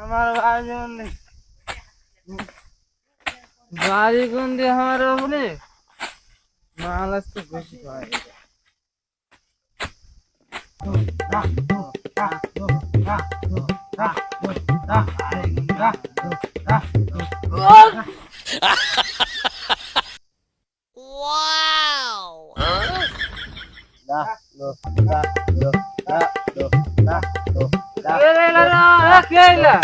আমার বাড়ি কোন দিয়ে আমার বলে মাল আসতে বেশি পাই কেলা কেলে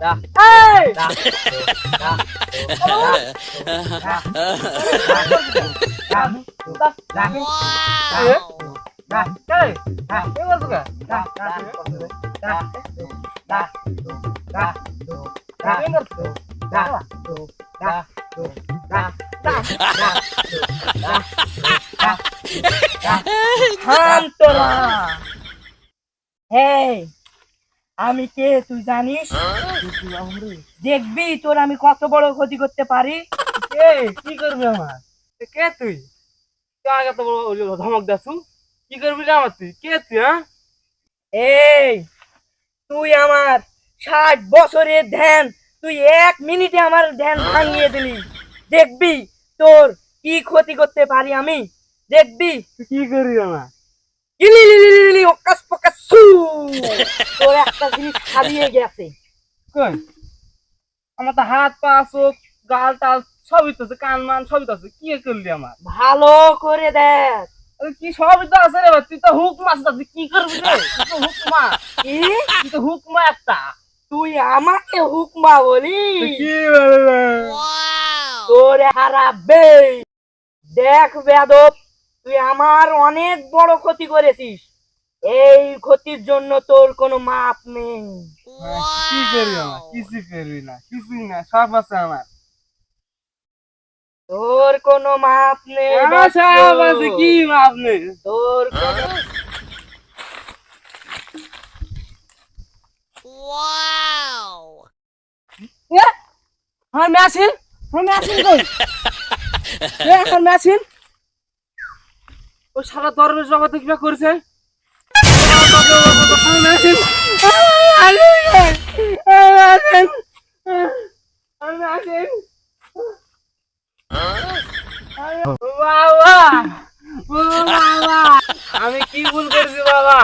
বাপুরে রে বাপুরে কেরে তুরা রে কেরে তুরা রে কে এই কথা বল বল রে এই এই কে বলছ কা কে বলছ শান্তরা হেই আমি কে তুই জানিস? দেখবি তোর আমি কত বড় ক্ষতি করতে পারি? কে? কি করবি আমার? কে তুই? তুই আগে তো ধমক দাসু কি করবি রে আমার তুই? কে তুই হ্যাঁ? এই তুই আমার ষাট বছরের ধ্যান তুই এক মিনিটে আমার ধ্যান ভাঙিয়ে দিলি। দেখবি তোর কি ক্ষতি করতে পারি আমি? দেখবি? তুই কি করবি আমার? ইলিলিলিলিলি ওকাস পকাস সু। তোর একটা জিনিস হারিয়ে গেছে। কই? আমার তো হাত পা চোখ গাল টাল সবই তো আছে কান মান সবই তো আছে কি করলি আমার? ভালো করে দেখ। কি সবই তো আছে রে তুই তো হুক মাছ তুই কি করবি রে? কি? তুই তো একটা। তুই আমাকে হুকমা বলি? তুই কি বলবি তোর হারাবে। দেখ বেদব তুই আমার অনেক বড় ক্ষতি করেছিস। এই ক্ষতির জন্য তোর কোনো মাপ নেই। কি করবি আমার? কিছু করবি না কিছুই না সব আছে আমার। তোর কোনো মাপ নেই আমার সব আছে কি মাপ নেই? তোর কোনো আমার মেশিন আমার মেশিন কই? আমার মেশিন ও সারা দরবেশ বাবা তো কিবা আমি কি ভুল করছি বাবা?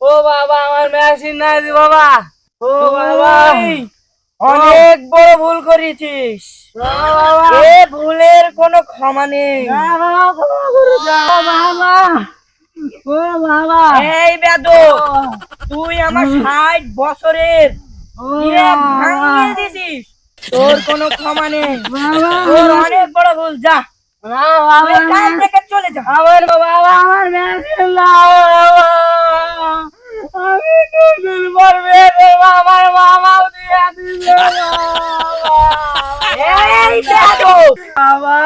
ও বাবা, আমার মেশিন নাই বাবা। ও বাবা। অনেক বড় ভুল করেছিস। এ ভুলের কোনো ক্ষমা নেই। এই বেদ তুই আমার ষাট বছরের দিছিস তোর কোনো ক্ষমা নেই। তোর অনেক বড় ভুল যা। চলে যা। আমার বাবা আমার আমার মামাও দিয়ে দিল এই বেদ বাবা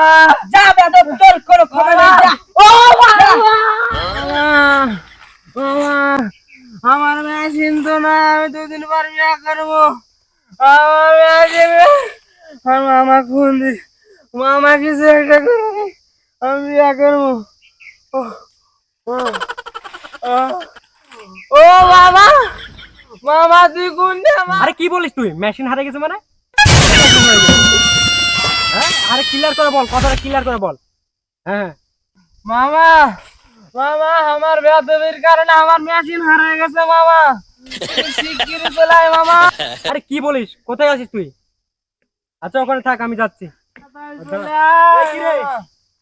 যা বেদ তোর কোনো ক্ষমা নেই যা ও বাবা বাবা আমার মেশিন তো না আমি দুদিন পর বিয়ে করব। আমার আর মামা খুন দি মামা কিছু একটা করবে আমি বিয়ে করব। ও, বাবা! মামা তুই কোন আরে কি বলিস তুই? মেশিন হারিয়ে গেছে মানে? হ্যাঁ? আরে ক্লিয়ার করে বল কথাটা ক্লিয়ার করে বল। হ্যাঁ। মামা মামা আমার বেদবির কারণে আমার মেশিন হারিয়ে গেছে মামা। শিগগিরই চলে মামা। আরে কি বলিস? কোথায় আছিস তুই? আচ্ছা ওখানে থাক আমি যাচ্ছি। কি মামা।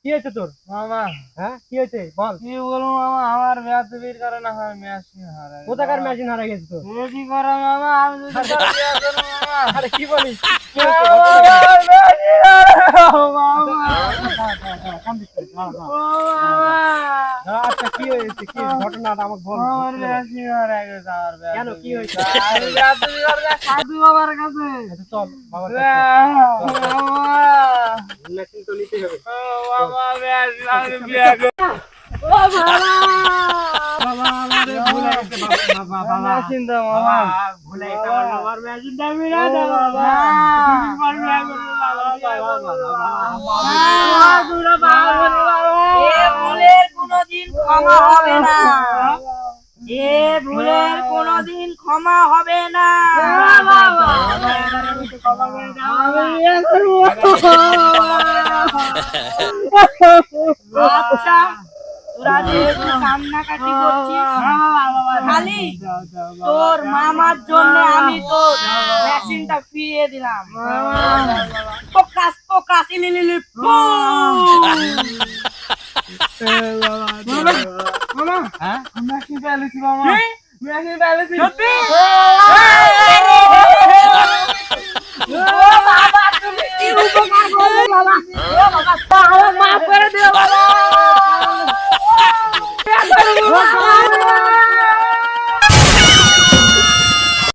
কি হয়েছে তোর? মামা। হ্যাঁ কি হয়েছে? বল। কি বলব মামা আমার বেদবির কারণে আমার মেশিন হারিয়ে কোথাকার মেশিন হারিয়ে গেছে তোর? কি করো মামা? আমি আরে কি বলিস? কি হয়েছে? আমার মামা কি হয়েছে? কি ঘটনাটা আমাকে বল। কেন, কি হয়েছে? সাধু বাবার কাছে। আচ্ছা, চল বাবার মেশিন তো হবে। বাবা, ক্ষমা হবে না। এ ভুলের কোনোদিন ক্ষমা হবে না। আচ্ছা তোরা যেহেতু কান্নাকাটি তোর মামার জন্য আমি তোর মেশিনটা ফিরিয়ে দিলাম। balance, maman. Oui. Merci, balance.